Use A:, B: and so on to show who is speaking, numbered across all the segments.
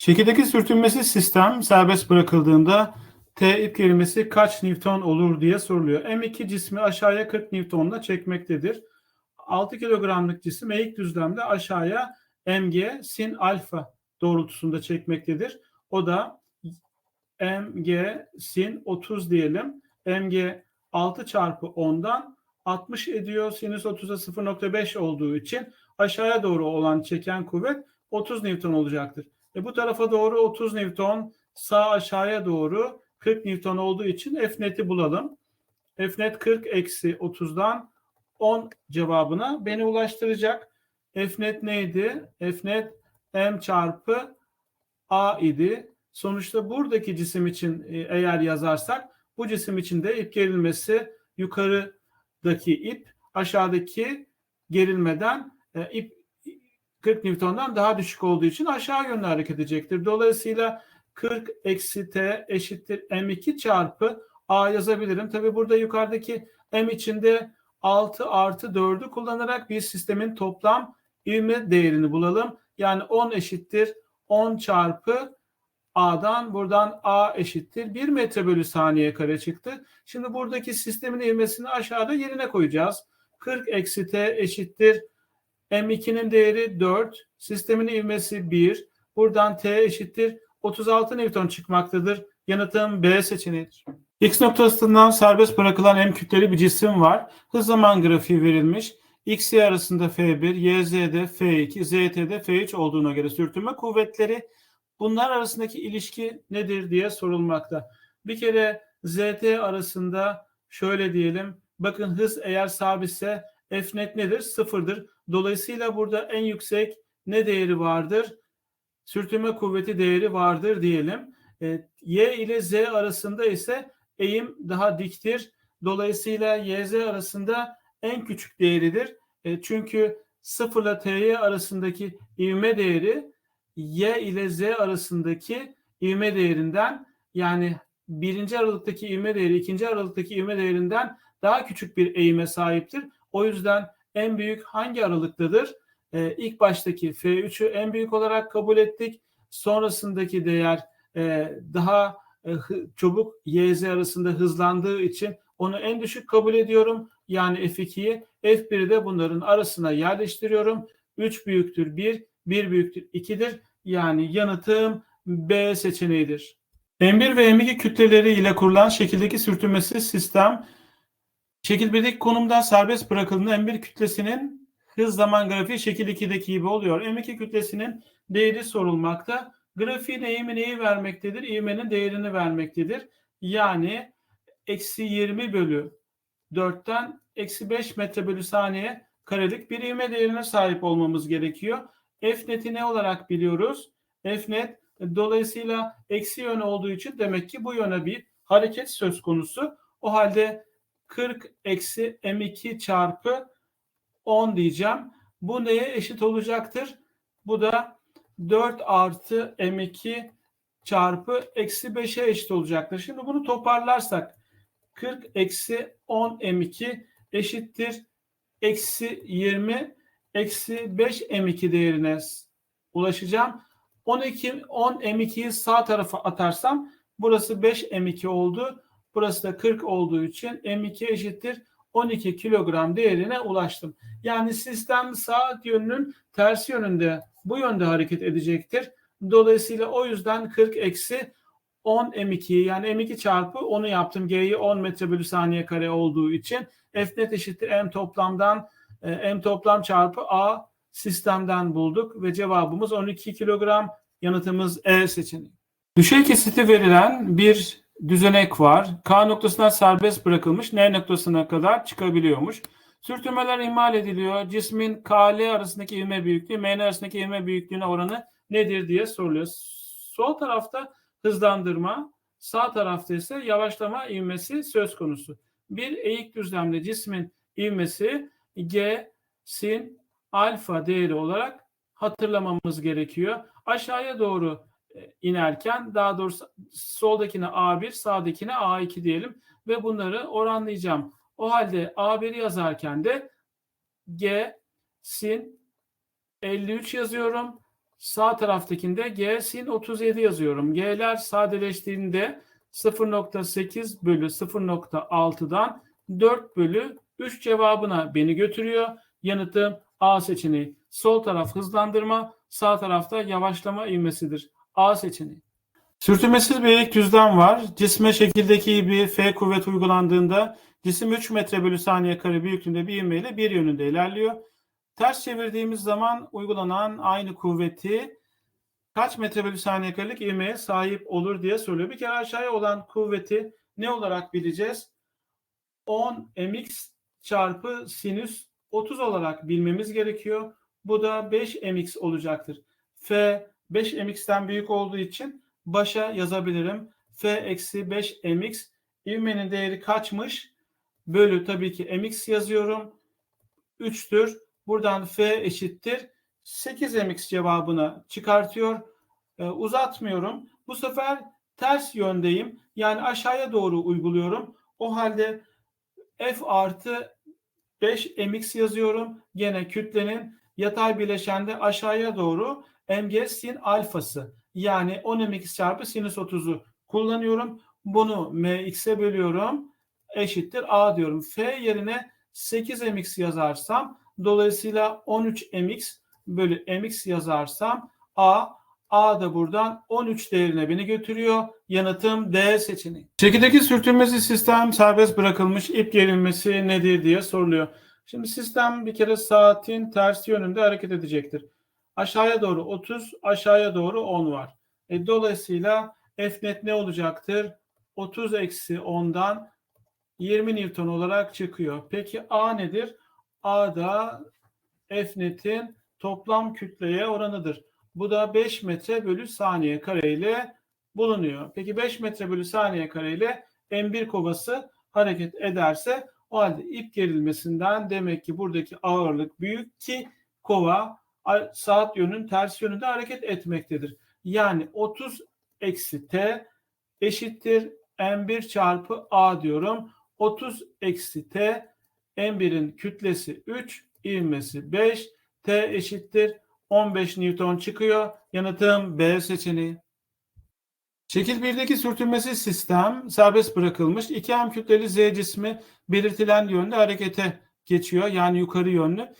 A: Şekildeki sürtünmesiz sistem serbest bırakıldığında T ip gerilmesi kaç Newton olur diye soruluyor. M2 cismi aşağıya 40 Newton'la çekmektedir. 6 kilogramlık cisim eğik düzlemde aşağıya mg sin alfa doğrultusunda çekmektedir. O da mg sin 30 diyelim. mg 6 çarpı 10'dan 60 ediyor. Sinüs 30'a 0.5 olduğu için aşağıya doğru olan çeken kuvvet 30 Newton olacaktır. E bu tarafa doğru 30 Newton, sağ aşağıya doğru 40 Newton olduğu için F net'i bulalım. F net 40 eksi 30'dan 10 cevabına beni ulaştıracak. F net neydi? F net M çarpı A idi. Sonuçta buradaki cisim için e, eğer yazarsak bu cisim için de ip gerilmesi yukarıdaki ip aşağıdaki gerilmeden e, ip 40 Newton'dan daha düşük olduğu için aşağı yönlü hareket edecektir. Dolayısıyla 40 eksi T eşittir M2 çarpı A yazabilirim. Tabi burada yukarıdaki M içinde 6 artı 4'ü kullanarak bir sistemin toplam ivme değerini bulalım. Yani 10 eşittir 10 çarpı A'dan buradan A eşittir 1 metre bölü saniye kare çıktı. Şimdi buradaki sistemin ivmesini aşağıda yerine koyacağız. 40 eksi T eşittir M2'nin değeri 4, sistemin ivmesi 1. Buradan T eşittir 36 Newton çıkmaktadır. Yanıtım B seçeneğidir. X noktasından serbest bırakılan M kütleli bir cisim var. Hız zaman grafiği verilmiş. X, Y arasında F1, Y, Z'de F2, ZT'de F3 olduğuna göre sürtünme kuvvetleri bunlar arasındaki ilişki nedir diye sorulmakta. Bir kere ZT arasında şöyle diyelim. Bakın hız eğer sabitse F net nedir? Sıfırdır. Dolayısıyla burada en yüksek ne değeri vardır? Sürtünme kuvveti değeri vardır diyelim. E, y ile Z arasında ise eğim daha diktir. Dolayısıyla YZ arasında en küçük değeridir. E, çünkü 0 ile TY arasındaki ivme değeri Y ile Z arasındaki ivme değerinden yani birinci aralıktaki ivme değeri ikinci aralıktaki ivme değerinden daha küçük bir eğime sahiptir. O yüzden en büyük hangi aralıktadır? Ee, ilk baştaki F3'ü en büyük olarak kabul ettik. Sonrasındaki değer e, daha e, çabuk YZ arasında hızlandığı için onu en düşük kabul ediyorum. Yani F2'yi F1'i de bunların arasına yerleştiriyorum. 3 büyüktür 1, 1 büyüktür 2'dir. Yani yanıtım B seçeneğidir. M1 ve M2 kütleleri ile kurulan şekildeki sürtünmesiz sistem Şekil 1'deki konumdan serbest bırakıldığında M1 kütlesinin hız zaman grafiği şekil 2'deki gibi oluyor. M2 kütlesinin değeri sorulmakta. Grafiğin eğimi neyi vermektedir? İvmenin değerini vermektedir. Yani eksi 20 bölü 4'ten eksi 5 metre bölü saniye karelik bir ivme değerine sahip olmamız gerekiyor. F neti ne olarak biliyoruz? F net dolayısıyla eksi yön olduğu için demek ki bu yöne bir hareket söz konusu. O halde 40 eksi m2 çarpı 10 diyeceğim. Bu neye eşit olacaktır? Bu da 4 artı m2 çarpı eksi 5'e eşit olacaktır. Şimdi bunu toparlarsak 40 eksi 10 m2 eşittir eksi 20 eksi 5 m2 değerine ulaşacağım. 12 10 m2'yi sağ tarafa atarsam burası 5 m2 oldu. Burası da 40 olduğu için M2 eşittir 12 kilogram değerine ulaştım. Yani sistem saat yönünün tersi yönünde bu yönde hareket edecektir. Dolayısıyla o yüzden 40 eksi 10 M2'yi yani M2 çarpı 10'u yaptım. G'yi 10 metre bölü saniye kare olduğu için F net eşittir M toplamdan e, M toplam çarpı A sistemden bulduk ve cevabımız 12 kilogram. Yanıtımız E seçeneği. Düşey kesiti verilen bir düzenek var. K noktasından serbest bırakılmış N noktasına kadar çıkabiliyormuş. Sürtünmeler ihmal ediliyor. Cismin KL arasındaki ivme büyüklüğü, MN arasındaki ivme büyüklüğüne oranı nedir diye soruluyor. Sol tarafta hızlandırma, sağ tarafta ise yavaşlama ivmesi söz konusu. Bir eğik düzlemde cismin ivmesi G sin alfa değeri olarak hatırlamamız gerekiyor. Aşağıya doğru inerken daha doğrusu soldakine A1 sağdakine A2 diyelim ve bunları oranlayacağım. O halde A1'i yazarken de G sin 53 yazıyorum. Sağ taraftakinde G sin 37 yazıyorum. G'ler sadeleştiğinde 0.8 bölü 0.6'dan 4 bölü 3 cevabına beni götürüyor. Yanıtım A seçeneği. Sol taraf hızlandırma, sağ tarafta yavaşlama ivmesidir. A seçeneği. Sürtünmesiz bir eğik var. Cisme şekildeki gibi F kuvvet uygulandığında cisim 3 metre bölü saniye kare büyüklüğünde bir ivmeyle bir yönünde ilerliyor. Ters çevirdiğimiz zaman uygulanan aynı kuvveti kaç metre bölü saniye karelik ivmeye sahip olur diye soruyor. Bir kere aşağıya olan kuvveti ne olarak bileceğiz? 10 mx çarpı sinüs 30 olarak bilmemiz gerekiyor. Bu da 5 mx olacaktır. F 5 mx'ten büyük olduğu için başa yazabilirim. F eksi 5 mx ivmenin değeri kaçmış? Bölü tabii ki mx yazıyorum. 3'tür. Buradan F eşittir. 8 mx cevabını çıkartıyor. Ee, uzatmıyorum. Bu sefer ters yöndeyim. Yani aşağıya doğru uyguluyorum. O halde F artı 5 mx yazıyorum. Gene kütlenin yatay bileşende aşağıya doğru mg sin alfası yani 10 mx çarpı sinüs 30'u kullanıyorum. Bunu mx'e bölüyorum. Eşittir a diyorum. F yerine 8 mx yazarsam dolayısıyla 13 mx bölü mx yazarsam a A da buradan 13 değerine beni götürüyor. Yanıtım D seçeneği. Çekirdeki sürtünmesi sistem serbest bırakılmış ip gerilmesi nedir diye soruluyor. Şimdi sistem bir kere saatin tersi yönünde hareket edecektir. Aşağıya doğru 30, aşağıya doğru 10 var. E, dolayısıyla F ne olacaktır? 30 eksi 10'dan 20 Newton olarak çıkıyor. Peki A nedir? A da F toplam kütleye oranıdır. Bu da 5 metre bölü saniye kare ile bulunuyor. Peki 5 metre bölü saniye kare ile M1 kovası hareket ederse o halde ip gerilmesinden demek ki buradaki ağırlık büyük ki kova saat yönünün ters yönünde hareket etmektedir. Yani 30 eksi T eşittir M1 çarpı A diyorum. 30 eksi T M1'in kütlesi 3, ivmesi 5, T eşittir 15 Newton çıkıyor. Yanıtım B seçeneği. Şekil 1'deki sürtünmesi sistem serbest bırakılmış. 2M kütleli Z cismi belirtilen yönde harekete geçiyor. Yani yukarı yönlü.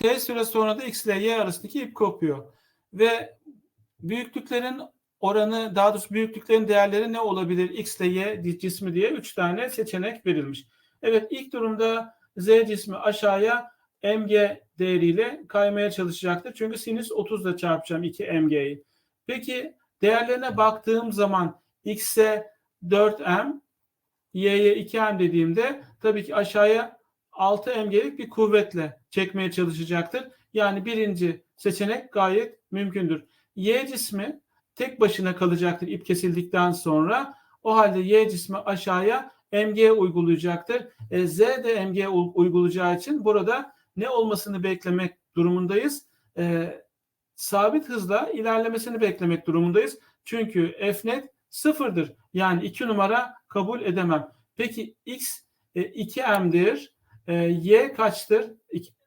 A: T süre sonra da X ile Y arasındaki ip kopuyor. Ve büyüklüklerin oranı daha doğrusu büyüklüklerin değerleri ne olabilir? X ile Y cismi diye 3 tane seçenek verilmiş. Evet ilk durumda Z cismi aşağıya mg değeriyle kaymaya çalışacaktır. Çünkü sinüs 30 ile çarpacağım 2 mg'yi. Peki değerlerine baktığım zaman x'e 4m, y'ye 2m dediğimde tabii ki aşağıya 6 mg'lik bir kuvvetle çekmeye çalışacaktır. Yani birinci seçenek gayet mümkündür. Y cismi tek başına kalacaktır ip kesildikten sonra. O halde Y cismi aşağıya mg uygulayacaktır. E, Z de mg uygulayacağı için burada ne olmasını beklemek durumundayız? E, sabit hızla ilerlemesini beklemek durumundayız. Çünkü f net sıfırdır. Yani 2 numara kabul edemem. Peki x e, 2m'dir. E, y kaçtır?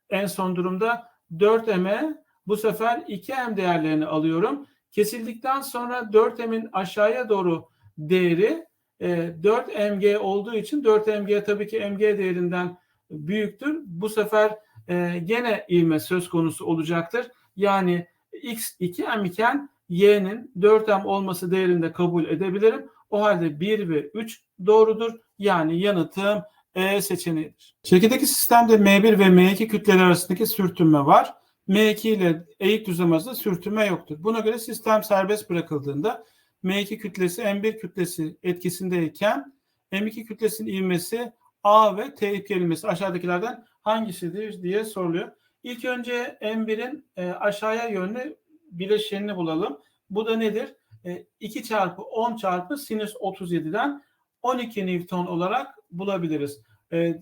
A: En son durumda 4m'e bu sefer 2m değerlerini alıyorum. Kesildikten sonra 4m'in aşağıya doğru değeri e, 4 mg olduğu için 4 mg tabii ki mg değerinden büyüktür. Bu sefer e, gene ivme söz konusu olacaktır. Yani x 2m iken y'nin 4m olması değerinde kabul edebilirim. O halde 1 ve 3 doğrudur. Yani yanıtım E seçeneğidir. Şekildeki sistemde M1 ve M2 kütleleri arasındaki sürtünme var. M2 ile eğik düzlem sürtünme yoktur. Buna göre sistem serbest bırakıldığında M2 kütlesi M1 kütlesi etkisindeyken M2 kütlesinin ivmesi A ve T ip aşağıdakilerden hangisidir diye soruluyor. İlk önce M1'in e, aşağıya yönlü bileşenini bulalım. Bu da nedir? E, 2 çarpı 10 çarpı sinüs 37'den 12 Newton olarak bulabiliriz. E,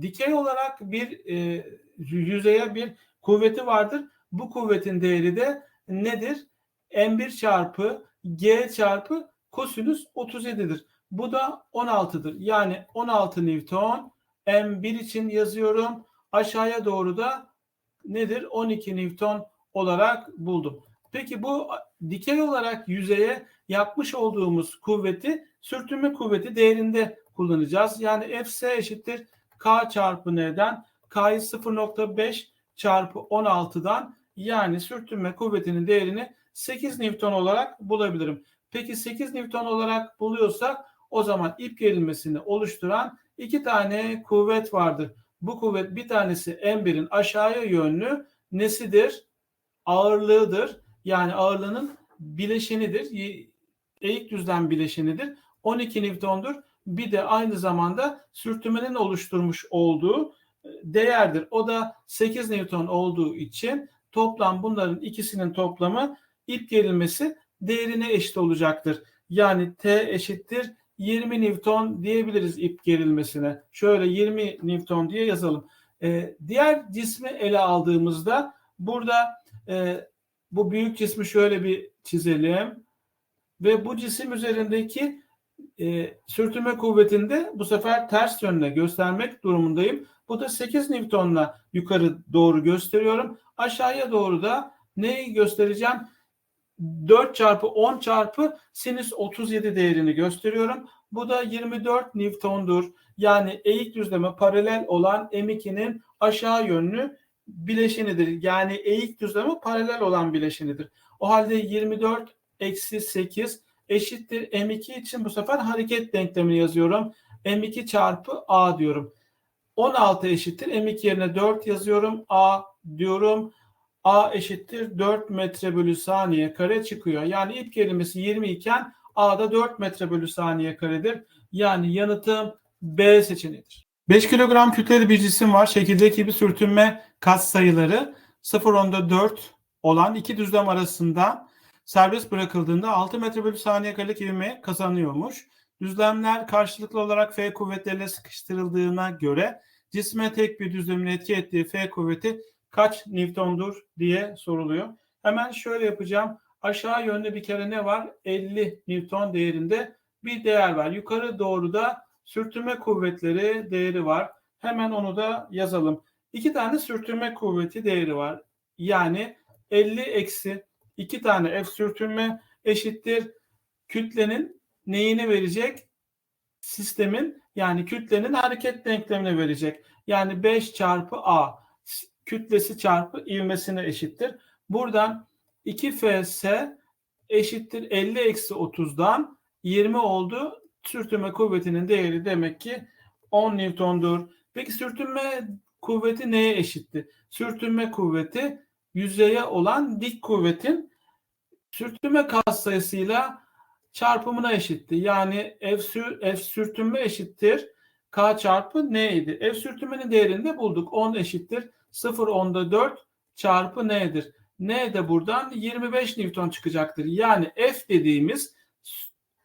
A: dikey olarak bir e, yüzeye bir kuvveti vardır. Bu kuvvetin değeri de nedir? M1 çarpı G çarpı kosinüs 37'dir. Bu da 16'dır. Yani 16 Newton M1 için yazıyorum. Aşağıya doğru da nedir? 12 Newton olarak buldum. Peki bu dikey olarak yüzeye yapmış olduğumuz kuvveti sürtünme kuvveti değerinde kullanacağız. Yani Fs eşittir K çarpı N'den K'yı 0.5 çarpı 16'dan yani sürtünme kuvvetinin değerini 8 Newton olarak bulabilirim. Peki 8 Newton olarak buluyorsak o zaman ip gerilmesini oluşturan iki tane kuvvet vardır. Bu kuvvet bir tanesi M1'in aşağıya yönlü nesidir? Ağırlığıdır. Yani ağırlığının bileşenidir. Eğik düzlem bileşenidir. 12 Newton'dur. Bir de aynı zamanda sürtünmenin oluşturmuş olduğu e, değerdir. O da 8 Newton olduğu için toplam bunların ikisinin toplamı ip gerilmesi değerine eşit olacaktır. Yani T eşittir 20 Newton diyebiliriz ip gerilmesine. Şöyle 20 Newton diye yazalım. Ee, diğer cismi ele aldığımızda burada e, bu büyük cismi şöyle bir çizelim. Ve bu cisim üzerindeki e, sürtünme kuvvetinde bu sefer ters yönle göstermek durumundayım. Bu da 8 Newton'la yukarı doğru gösteriyorum. Aşağıya doğru da neyi göstereceğim? 4 çarpı 10 çarpı sinüs 37 değerini gösteriyorum. Bu da 24 Newton'dur. Yani eğik düzleme paralel olan M2'nin aşağı yönlü bileşenidir. Yani eğik düzleme paralel olan bileşenidir. O halde 24 eksi 8 eşittir M2 için bu sefer hareket denklemini yazıyorum. M2 çarpı A diyorum. 16 eşittir. M2 yerine 4 yazıyorum. A diyorum. A eşittir 4 metre bölü saniye kare çıkıyor. Yani ip gerilmesi 20 iken A'da 4 metre bölü saniye karedir. Yani yanıtım B seçeneğidir. 5 kilogram kütleli bir cisim var. Şekildeki bir sürtünme kat sayıları 0.4 olan iki düzlem arasında serbest bırakıldığında 6 metre bölü saniye karelik ivme kazanıyormuş. Düzlemler karşılıklı olarak F kuvvetleriyle sıkıştırıldığına göre cisme tek bir düzlemin etki ettiği F kuvveti kaç Newton'dur diye soruluyor. Hemen şöyle yapacağım. Aşağı yönde bir kere ne var? 50 Newton değerinde bir değer var. Yukarı doğru da sürtünme kuvvetleri değeri var. Hemen onu da yazalım. İki tane sürtünme kuvveti değeri var. Yani 50 eksi iki tane F sürtünme eşittir. Kütlenin neyini verecek? Sistemin yani kütlenin hareket denklemini verecek. Yani 5 çarpı A kütlesi çarpı ivmesine eşittir. Buradan 2Fs eşittir 50 eksi 30'dan 20 oldu. Sürtünme kuvvetinin değeri demek ki 10 Newton'dur. Peki sürtünme kuvveti neye eşitti? Sürtünme kuvveti yüzeye olan dik kuvvetin sürtünme katsayısıyla çarpımına eşitti. Yani F, sür, F sürtünme eşittir K çarpı N idi. F sürtünmenin değerini de bulduk. 10 eşittir 0 onda 4 çarpı N'dir. N de buradan 25 Newton çıkacaktır. Yani F dediğimiz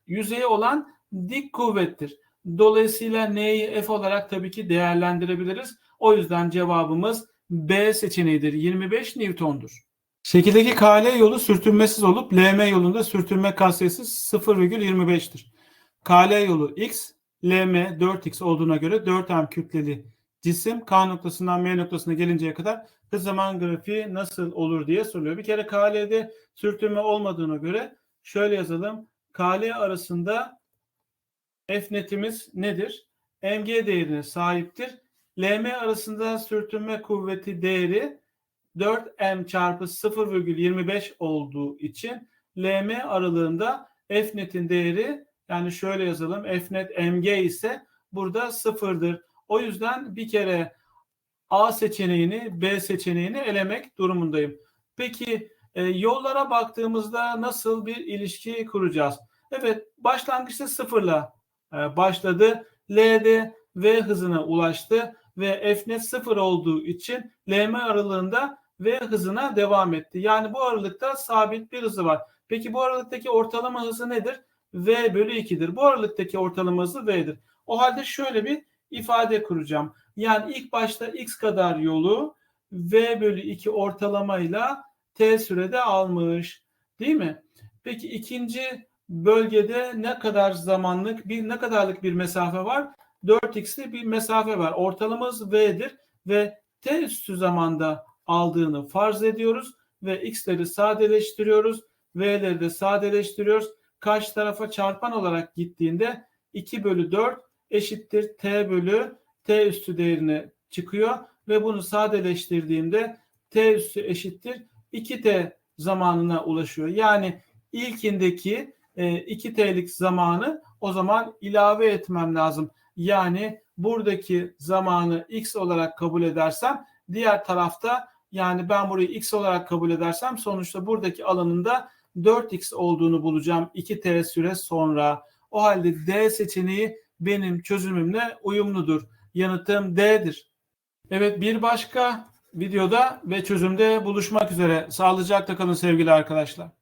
A: yüzeye olan dik kuvvettir. Dolayısıyla N'yi F olarak tabii ki değerlendirebiliriz. O yüzden cevabımız B seçeneğidir. 25 Newton'dur. Şekildeki KL yolu sürtünmesiz olup LM yolunda sürtünme katsayısı 0,25'tir. KL yolu X, LM 4X olduğuna göre 4M kütleli cisim K noktasından M noktasına gelinceye kadar hız zaman grafiği nasıl olur diye soruluyor. Bir kere KL'de sürtünme olmadığına göre şöyle yazalım. KL arasında F netimiz nedir? MG değerine sahiptir. LM arasında sürtünme kuvveti değeri 4M çarpı 0,25 olduğu için LM aralığında F netin değeri yani şöyle yazalım. F net MG ise burada sıfırdır. O yüzden bir kere A seçeneğini B seçeneğini elemek durumundayım. Peki e, yollara baktığımızda nasıl bir ilişki kuracağız? Evet başlangıçta sıfırla e, başladı. L'de V hızına ulaştı ve F net sıfır olduğu için LM aralığında V hızına devam etti. Yani bu aralıkta sabit bir hızı var. Peki bu aralıktaki ortalama hızı nedir? V bölü 2'dir. Bu aralıktaki ortalama hızı V'dir. O halde şöyle bir ifade kuracağım. Yani ilk başta x kadar yolu v bölü 2 ortalamayla t sürede almış. Değil mi? Peki ikinci bölgede ne kadar zamanlık bir ne kadarlık bir mesafe var? 4x'li bir mesafe var. Ortalamamız v'dir ve t üstü zamanda aldığını farz ediyoruz ve x'leri sadeleştiriyoruz. V'leri de sadeleştiriyoruz. Karşı tarafa çarpan olarak gittiğinde 2 bölü 4 eşittir t bölü t üstü değerine çıkıyor ve bunu sadeleştirdiğimde t üstü eşittir 2t zamanına ulaşıyor. Yani ilkindeki e, 2t'lik zamanı o zaman ilave etmem lazım. Yani buradaki zamanı x olarak kabul edersem diğer tarafta yani ben burayı x olarak kabul edersem sonuçta buradaki alanında 4x olduğunu bulacağım 2t süre sonra. O halde D seçeneği benim çözümümle uyumludur. Yanıtım D'dir. Evet bir başka videoda ve çözümde buluşmak üzere. Sağlıcakla kalın sevgili arkadaşlar.